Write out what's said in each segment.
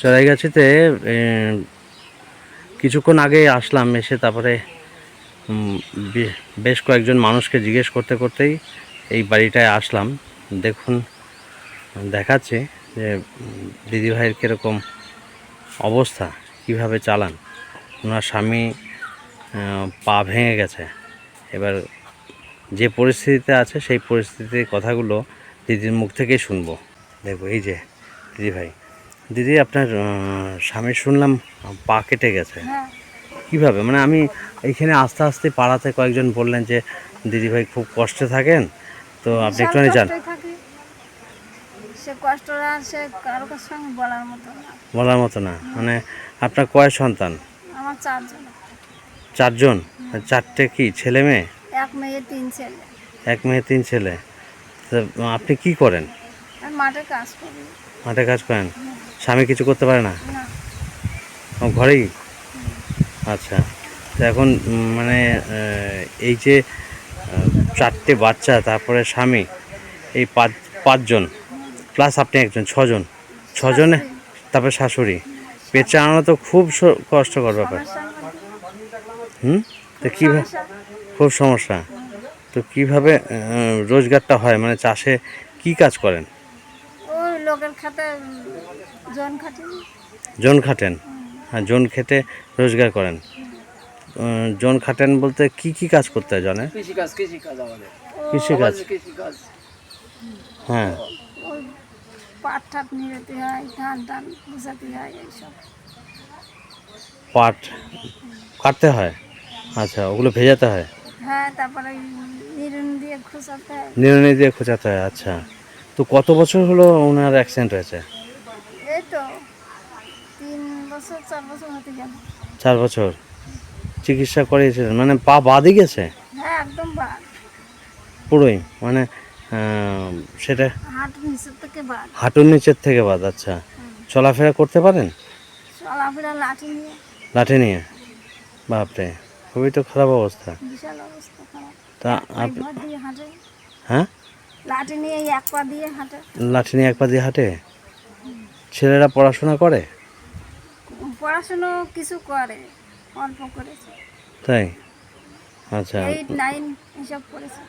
চড়াইগাছিতে কিছুক্ষণ আগে আসলাম, এসে তারপরে বেশ কয়েকজন মানুষকে জিজ্ঞেস করতে করতেই এই বাড়িটায় আসলাম। দেখুন, দেখাচ্ছে যে দিদিভাইয়ের কীরকম অবস্থা, কীভাবে চালান। ওনার স্বামী পা ভেঙে গেছে। এবার যে পরিস্থিতিতে আছে, সেই পরিস্থিতির কথাগুলো দিদির মুখ থেকেই শুনব। দেখো এই যে, দিদি ভাই। দিদি আপনার স্বামীর শুনলাম পা কেটে গেছে। হ্যাঁ। কীভাবে? মানে আমি এইখানে আস্তে আস্তে পাড়াতে কয়েকজন বললেন যে দিদি ভাই খুব কষ্টে থাকেন তো আপনি একটুখানি যান। বলার মতো না। মানে আপনার কয় সন্তান? চারজন। চারটে কি ছেলে মেয়ে? এক মেয়ে তিন ছেলে। এক মেয়ে তিন ছেলে। আপনি কি করেন? মাঠে কাজ করি। মাঠে কাজ করেন? স্বামী কিছু করতে পারে না? ঘরেই? আচ্ছা। তো এখন মানে এই যে চারটে বাচ্চা তারপরে স্বামী এই পাঁচ পাঁচজন প্লাস আপনি একজন ছজন। ছজনে তারপরে শাশুড়ি। পেট চালানো তো খুব কষ্টকর ব্যাপার। হুম? তো কীভাবে খুব সমস্যা। তো কীভাবে রোজগারটা হয়? মানে চাষে কি কাজ করেন? লোকের খাতে জন খাটি জন খাটেন? হ্যাঁ জন খেটে রোজগার করেন। জন খাটেন বলতে কি কি কাজ করতে হয় জনের কৃষিকাজ কৃষিকাজ আমাদের। কৃষিকাজ। কৃষিকাজ। হ্যাঁ। পাট ঠাট নিড়াতে হয় ধান টান গুছাতে হয় এইসব। পাট কাটতে হয়? আচ্ছা ওগুলো ভেজাতে হয়? হ্যাঁ তারপরে নিরুন দিয়ে খুঁচাতে হয়। নিরনি দিয়ে খোঁচাতে হয় আচ্ছা। তো কত বছর হলো ওনার অ্যাক্সিডেন্ট হয়েছে? চার বছর চিকিৎসা করিয়েছিলেন মানে পা বাদে গেছে? হ্যাঁ পুরোই মানে সেটা হাঁটুর নিচের থেকে বাদ আচ্ছা। চলাফেরা করতে পারেন? লাঠি নিয়ে। বাপরে খুবই তো খারাপ অবস্থা। তা হ্যাঁ? লাঠি নিয়ে এক পা দিয়ে হাঁটে। লাঠি নিয়ে এক পা দিয়ে হাঁটে? ছেলেরা পড়াশোনা করে? পড়াশুনো কিছু করে অল্প করেছে। তাই? আচ্ছা। এইট নাইন এসব করেছে।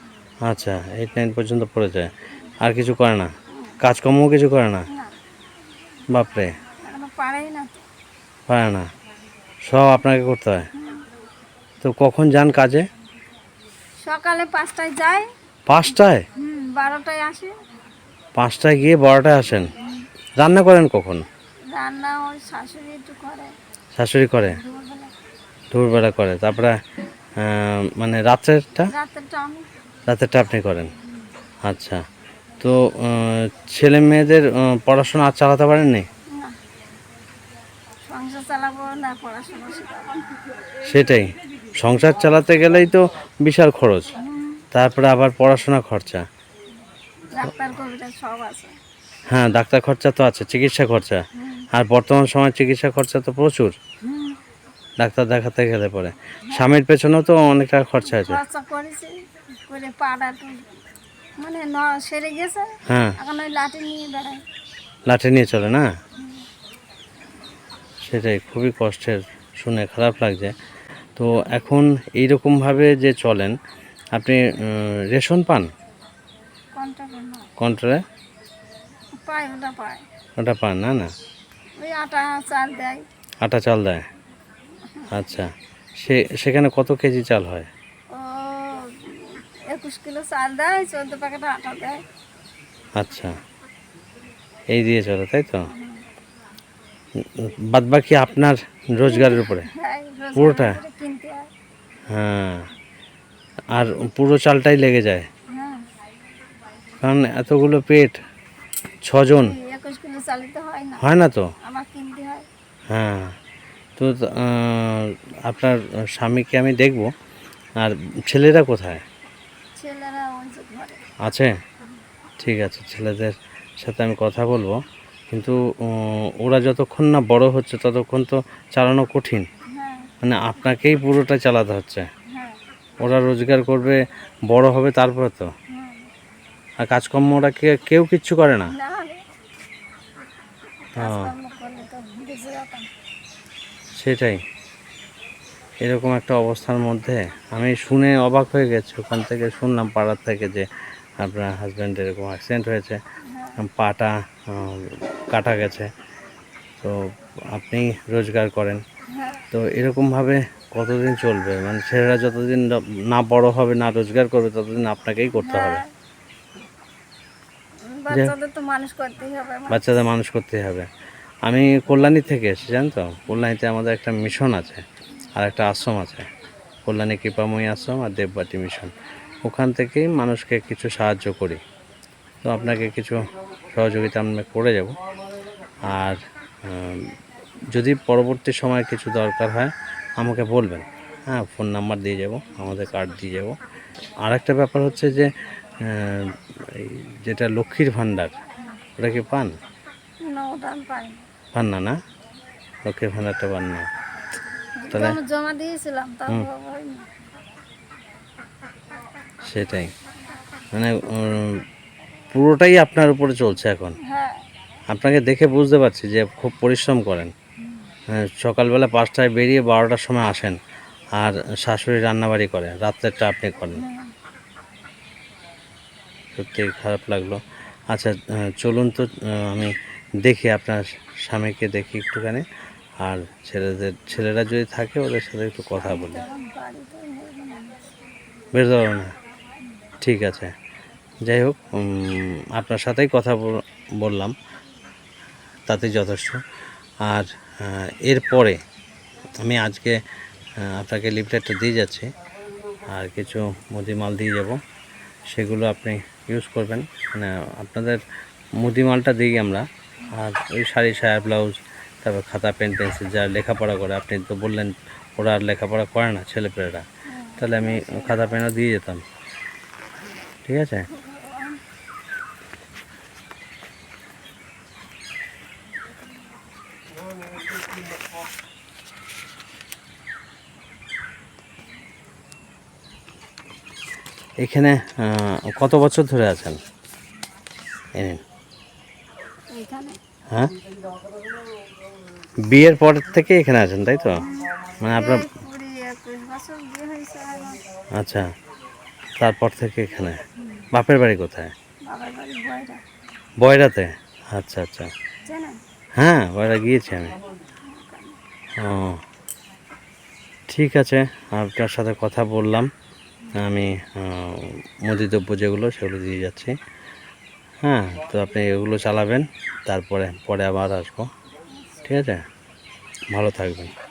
আচ্ছা এইট নাইন পর্যন্ত পড়েছে। আর কিছু করে না? কাজকর্মও কিছু করে না? বাপরে। পারেই না পারে না। সব আপনাকে করতে হয়? তো কখন যান কাজে? সকালে পাঁচটায় যায় পাঁচটায়? বারোটায় আসে। পাঁচটায় গিয়ে বারোটায় আসেন? রান্না করেন কখন? রান্না ওই শাশুড়ি একটু করে। শাশুড়ি করে? দুপুরবেলা। করে। তারপরে মানে রাত্রেরটা? রাতেরটা রাতেরটা আপনি করেন। আচ্ছা। তো ছেলে মেয়েদের পড়াশোনা আর চালাতে পারেননি? সেটাই। সংসার চালাতে গেলেই তো বিশাল খরচ। তারপরে আবার পড়াশোনা খরচা। হ্যাঁ ডাক্তার খরচা তো আছে চিকিৎসা খরচা। আর বর্তমান সময় চিকিৎসা খরচা তো প্রচুর। ডাক্তার দেখাতে গেলে পরে। স্বামীর পেছনেও তো অনেক টাকা খরচা আছে। মানে সেরে গেছে। হ্যাঁ। এখন ওই লাঠি নিয়ে বেড়ায়। লাঠি নিয়ে চলে না? সেটাই খুবই কষ্টের শুনে খারাপ লাগছে। তো এখন এইরকমভাবে যে চলেন আপনি রেশন পান? পায় ওটা পান না না? আটা চাল দেয়। আটা চাল দেয়? আচ্ছা। সে সেখানে কত কেজি চাল হয়? একুশ কিলো চাল দেয় চোদ্দ প্যাকেট আটা দেয়। আচ্ছা। এই দিয়ে চলে তাই তো? বাদ বাকি আপনার রোজগারের উপরে? হ্যাঁ পুরোটা? হ্যাঁ। আর পুরো চালটাই লেগে যায়। কারণ এতগুলো পেট ছজন। হয় না। তো? হয়। তো আপনার স্বামীকে আমি দেখব। আর ছেলেরা কোথায়? আছে? ঠিক আছে ছেলেদের সাথে আমি কথা বলব। কিন্তু ওরা যতক্ষণ না বড় হচ্ছে ততক্ষণ তো চালানো কঠিন। হ্যাঁ। মানে আপনাকেই পুরোটা চালাতে হচ্ছে। হ্যাঁ ওরা রোজগার করবে বড় হবে তারপরে তো। হ্যাঁ আর কাজকর্ম ওরা কে- কেউ কিচ্ছু করে না। সেটাই। এরকম একটা অবস্থার মধ্যে আমি শুনে অবাক হয়ে গেছি। ওখান থেকে শুনলাম পাড়ার থেকে যে আপনার হাজব্যান্ড এরকম অ্যাক্সিডেন্ট হয়েছে। পাটা উম, কাটা গেছে। তো আপনি রোজগার করেন। হ্যাঁ। তো এরকমভাবে কতদিন চলবে? মানে ছেলেরা যতদিন না- বড় হবে না রোজগার করবে ততদিন আপনাকেই করতে হবে। বাচ্চাদের তো মানুষ করতেই হবে বাচ্চাদের মানুষ করতে হবে। আমি কল্যাণী থেকে এসেছি জান তো? কল্যাণীতে আমাদের একটা মিশন আছে আর একটা আশ্রম আছে। কল্যাণী কৃপাময়ী আশ্রম আর দেববাটি মিশন। ওখান থেকেই মানুষকে কিছু সাহায্য করি। তো আপনাকে কিছু সহযোগিতা আমরা করে যাব। আর যদি পরবর্তী সময় কিছু দরকার হয় আমাকে বলবেন। হ্যাঁ ফোন নাম্বার দিয়ে যাব আমাদের কার্ড দিয়ে যাব। আর একটা ব্যাপার হচ্ছে যে এই যেটা লক্ষ্মীর ভাণ্ডার ওটা কি পান। পান না না? লক্ষ্মীর ভাণ্ডারটা পান না। তাহলে- জমা দিয়েছিলাম সেটাই। মানে পুরোটাই আপনার উপরে চলছে এখন? হ্যাঁ। আপনাকে দেখে বুঝতে পারছি যে খুব পরিশ্রম করেন। সকালবেলা পাঁচটায় বেরিয়ে বারোটার সময় আসেন আর শাশুড়ি রান্নাবাড়ি করে। রাত্রেরটা আপনি করেন। সত্যি খারাপ লাগল। আচ্ছা চলুন তো আমি দেখি আপনার স্বামীকে দেখি একটুখানি। আর ছেলেদের, ছেলেরা যদি থাকে, ওদের সাথে একটু কথা বলি। বেরোতে পারব না? ঠিক আছে। যাই হোক আপনার সাথেই কথা বললাম। তাতেই যথেষ্ট। আর এরপরে আমি আজকে আপনাকে লিফলেটটা দিয়ে যাচ্ছি। আর কিছু মুদি মাল দিয়ে যাব। সেগুলো আপনি ইউজ করবেন। মানে আপনাদের মুদি মালটা দিই আমরা। আর ওই শাড়ি, সায়া ব্লাউজ তারপর খাতা পেন পেন্সিল যারা লেখাপড়া করে। আপনি তো বললেন, ওরা আর লেখাপড়া করে না, ছেলেপেলেরা। তাহলে আমি খাতা পেনও দিয়ে যেতাম। ঠিক আছে? এখানে কত বছর ধরে আছেন? হ্যাঁ? বিয়ের পর থেকে এখানে আছেন তাই তো? মানে আপনার আচ্ছা তারপর থেকে এখানে। বাপের বাড়ি কোথায়? বয়রাতে? আচ্ছা আচ্ছা। হ্যাঁ বয়রা গিয়েছি আমি। ও ঠিক আছে আপনার সাথে কথা বললাম? আমি আহ, মুদি দ্রব্য যেগুলো সেগুলো দিয়ে যাচ্ছি। হ্যাঁ তো আপনি এগুলো চালাবেন তারপরে পরে আবার আসব। ঠিক আছে? ভালো থাকবেন।